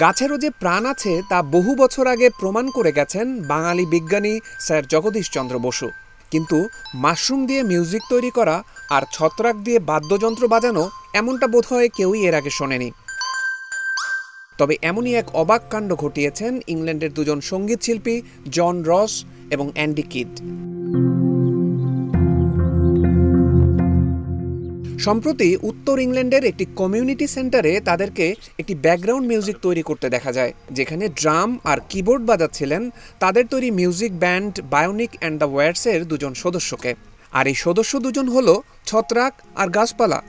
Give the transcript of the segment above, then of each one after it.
গাছেরও যে প্রাণ আছে তা বহু বছর আগে প্রমাণ করে গেছেন বাঙালি বিজ্ঞানী স্যার জগদীশচন্দ্র বসু। কিন্তু মাশরুম দিয়ে মিউজিক তৈরি করা আর ছত্রাক দিয়ে বাদ্যযন্ত্র বাজানো এমনটা বোধহয় কেউই এর আগে শোনেনি। তবে এমনই এক অবাক কাণ্ড ঘটিয়েছেন ইংল্যান্ডের দুজন সংগীত শিল্পী জন রস এবং অ্যান্ডি কিড। সম্প্রতি উত্তর ইংল্যান্ডের একটি কমিউনিটি সেন্টারে তাদেরকে একটি ব্যাকগ্রাউন্ড মিউজিক তৈরি করতে দেখা যায়, যেখানে ড্রাম আর কিবোর্ড বাজাচ্ছিলেন তাদের তৈরি music band Bionic and the ওয়ার্সের দুজন সদস্যকে। আর এই সদস্য দুজন হল ছত্রাক আর গাছপালা।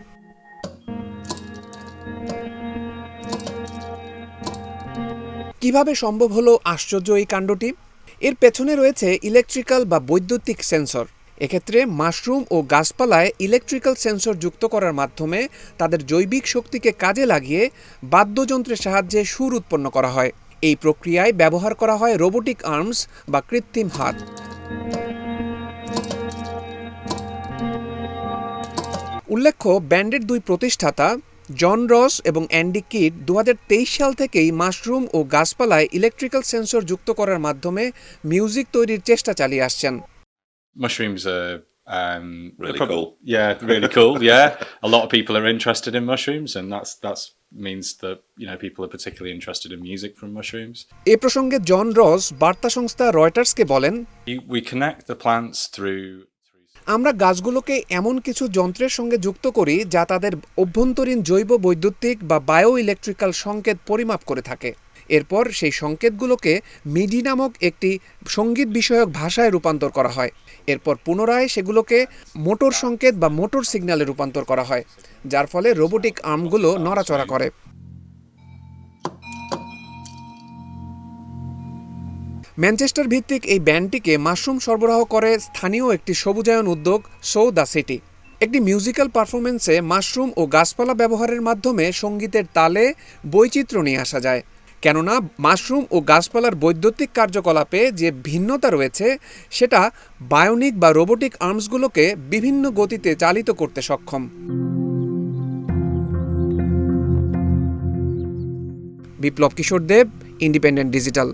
কীভাবে সম্ভব হলো আশ্চর্য এই কাণ্ডটি? এর পেছনে রয়েছে ইলেকট্রিক্যাল বা বৈদ্যুতিক সেন্সর এক্ষেত্রে মাশরুম ও গাছপালায় ইলেকট্রিক্যাল সেন্সর যুক্ত করার মাধ্যমে তাদের জৈবিক শক্তিকে কাজে লাগিয়ে বাদ্যযন্ত্রের সাহায্যে সুর উৎপন্ন করা হয়। এই প্রক্রিয়ায় ব্যবহার করা হয় রোবোটিক আর্মস বা কৃত্রিম হাত। উল্লেখ্য, ব্যান্ডের দুই প্রতিষ্ঠাতা, জন রস এবং অ্যান্ডি কিড দু হাজার তেইশ সাল থেকেই মাশরুম ও গাছপালায় ইলেকট্রিক্যাল সেন্সর যুক্ত করার মাধ্যমে মিউজিক তৈরির চেষ্টা চালিয়ে আসছেন। Mushrooms are um, Really they're prob- cool. Yeah, really cool. Yeah, a lot of people are interested in mushrooms, and that's that's means that you know people are particularly interested in music from mushrooms. এ প্রসঙ্গে জন রস বার্তা সংস্থা রয়টার্সকে বলেন We, we connect the plants through. আমরা গাছগুলোকে এমন কিছু যন্ত্রের সঙ্গে যুক্ত করি যা তাদের অভ্যন্তরীণ জৈব বৈদ্যুতিক বা বায়ো ইলেকট্রিক্যাল সংকেত পরিমাপ করে থাকে এরপর সেই সংকেতগুলোকে মিডি নামক একটি সংগীত বিষয়ক ভাষায় রূপান্তর করা হয়। এরপর পুনরায় সেগুলোকে মোটর সংকেত বা মোটর সিগন্যালে রূপান্তর করা হয়, যার ফলে রোবোটিক আর্মগুলো নড়াচড়া করে। ম্যানচেস্টার ভিত্তিক এই ব্যান্ডটিকে মাশরুম সরবরাহ করে স্থানীয় একটি সবুজায়ন উদ্যোগ সো দ্য সিটি। একটি মিউজিক্যাল পারফরমেন্সে মাশরুম ও গাছপালা ব্যবহারের মাধ্যমে সঙ্গীতের তালে বৈচিত্র্য নিয়ে আসা যায়। কেননা মাশরুম ও গাছপালার বৈদ্যুতিক কার্যকলাপে যে ভিন্নতা রয়েছে, সেটা বায়োনিক বা রোবোটিক আর্মসগুলোকে বিভিন্ন গতিতে চালিত করতে সক্ষম। Biplab Kishore Deb, independent digital.